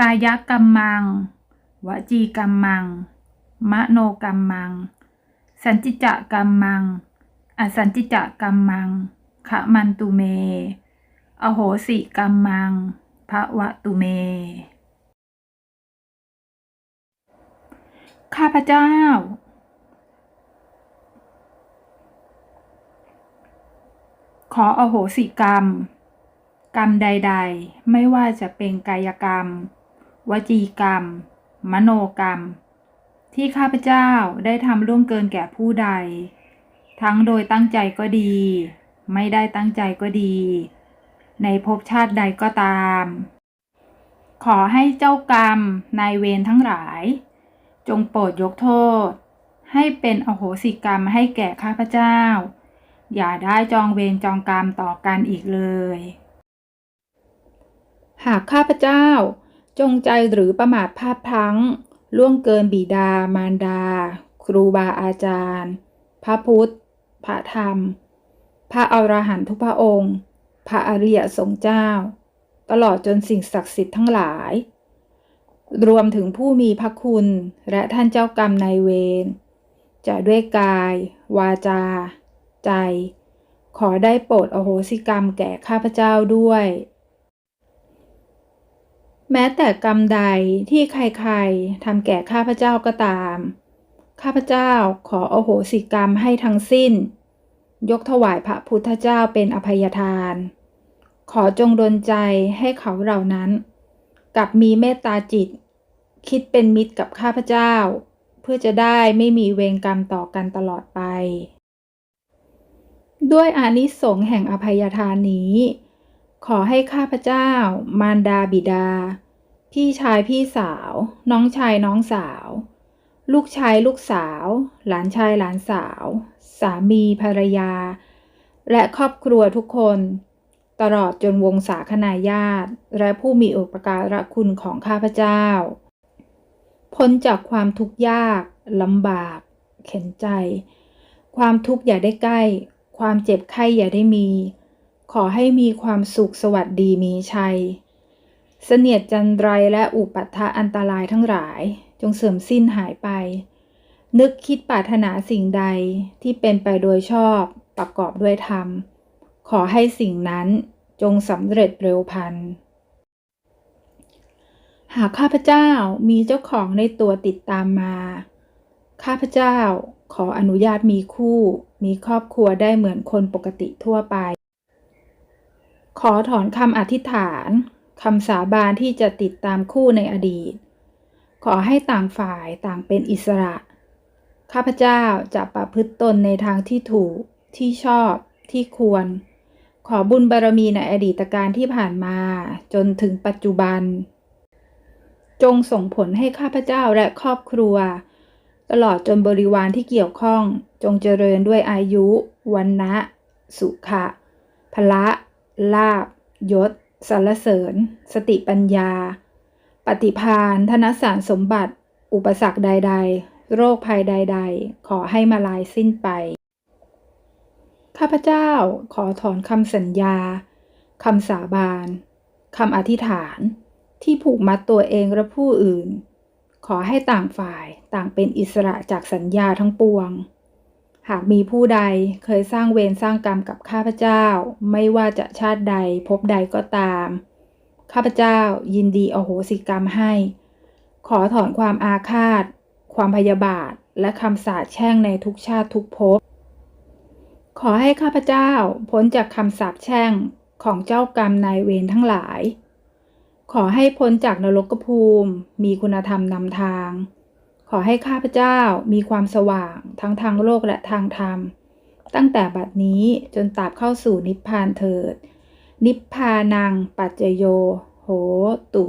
กายกรรมัง วจีกรรมัง มโนกรรมัง สันจิจะกรรมัง อสันจิจะกรรมัง ขะมันตุเม อโหสิกรรมังภะวะตุเม ข้าพเจ้า ขออโหสิกรรม กรรมใด ๆ ไม่ว่าจะเป็นกายกรรม วจีกรรม มโนกรรม ที่ข้าพเจ้าได้ทำล่วงเกินแก่ผู้ใด ทั้งโดยตั้งใจก็ดี ไม่ได้ตั้งใจก็ดี ในภพชาติใดก็ตาม ขอให้เจ้ากรรมนายเวรทั้งหลาย จงโปรดยกโทษ ให้เป็นอโหสิกรรมให้แก่ข้าพเจ้า อย่าได้จองเวรจองกรรมต่อกันอีกเลย หากข้าพเจ้า จงใจหรือประมาทพลาดพลั้ง ล่วงเกินบิดา มารดา ครูบาอาจารย์ พระพุทธ พระธรรม พระอรหันตุพระองค์ พระอริยสงฆ์เจ้า ตลอดจนสิ่งศักดิ์สิทธิ์ทั้งหลาย รวมถึงผู้มีพระคุณและท่านเจ้ากรรมนายเวรจะด้วยกาย วาจา ใจ ขอได้โปรดอโหสิกรรมแก่ข้าพเจ้าด้วย แม้แต่กรรมใดที่ใครๆทำแก่ข้าพเจ้าก็ตาม ข้าพเจ้าขออโหสิกรรมให้ทั้งสิ้น ยกถวายพระพุทธเจ้าเป็นอภัยทาน ขอจงดลใจให้เขาเหล่านั้นกลับมีเมตตาจิต คิดเป็นมิตรกับข้าพเจ้า เพื่อจะได้ไม่มีเวรกรรมต่อกันตลอดไป ด้วยอานิสงส์แห่งอภัยทานนี้ ขอให้ข้าพเจ้า มารดาบิดา พี่ชายพี่สาว น้องชายน้องสาว ลูกชายลูกสาว หลานชายหลานสาว สามีภรรยา และครอบครัวทุกคน ตลอดจนวงศาคณาญาติ และผู้มีอุปการะคุณของข้าพเจ้า พ้นจากความทุกข์ยากลำบาก เข็นใจ ความทุกข์อย่าได้ใกล้ ความเจ็บไข้อย่าได้มี ขอให้มีความสุขสวัสดีมีชัย เสนียดจันไรและอุปัฏฐะอันตรายทั้งหลาย จงเสื่อมสิ้นหายไป นึกคิดปรารถนาสิ่งใดที่เป็นไปโดยชอบประกอบด้วยธรรม ขอให้สิ่งนั้นจงสำเร็จเร็วพัน หากข้าพเจ้ามีเจ้าของในตัวติดตามมา ข้าพเจ้าขออนุญาตมีคู่ มีครอบครัวได้เหมือนคนปกติทั่วไป ขอถอนคำอธิษฐานคำสาบานที่จะติดตามคู่ในอดีต ขอให้ต่างฝ่ายต่างเป็นอิสระ ข้าพเจ้าจะประพฤติตนในทางที่ถูกที่ชอบที่ควร ขอบุญบารมีในอดีตการที่ผ่านมาจนถึงปัจจุบัน จงส่งผลให้ข้าพเจ้าและครอบครัว ตลอดจนบริวารที่เกี่ยวข้องจงเจริญด้วยอายุ วันนะสุขะพละ ลาบยศสรรเสริญ สติปัญญา ปฏิพานธนสารสมบัติ อุปสรรคใด ๆ โรคภัยใด ๆ ขอให้มาลายสิ้นไป ข้าพเจ้าขอถอนคำสัญญาคำสาบานคำอธิษฐาน ที่ผูกมัดตัวเองและผู้อื่น ขอให้ต่างฝ่ายต่างเป็นอิสระจากสัญญาทั้งปวง หากมีผู้ใดเคยสร้างเวรสร้างกรรมกับข้าพเจ้า ไม่ว่าจะชาติใดพบใดก็ตาม ข้าพเจ้ายินดีอโหสิกรรมให้ ขอถอนความอาฆาต ความพยาบาท และคำสาปแช่งในทุกชาติทุกภพ ขอให้ข้าพเจ้าพ้นจากคำสาปแช่งของเจ้ากรรมนายเวรทั้งหลาย ขอให้พ้นจากนรกภูมิ มีคุณธรรมนำทาง ขอให้ข้าพเจ้ามีความสว่างทั้งทางโลกและทางธรรม ตั้งแต่บัดนี้จนตราบเข้าสู่นิพพานเถิด นิพพานังปัจจโย โหตุ